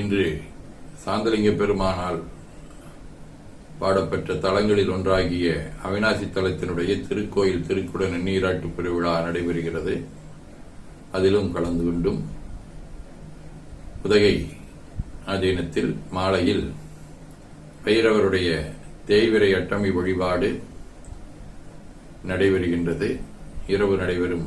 இன்று சாந்தலிங்க பெருமானால் பாடப்பெற்ற தலங்களில் ஒன்றாகிய அவினாசி தலத்தினுடைய திருக்கோயில் திருக்குடன் நீராட்டு பெருவிழா நடைபெறுகிறது. அதிலும் கலந்து கொண்டும் உதகை ஆதீனத்தில் மாலையில் பைரவருடைய தேய்விரை அட்டமி வழிபாடு நடைபெறுகின்றது. இரவு நடைபெறும்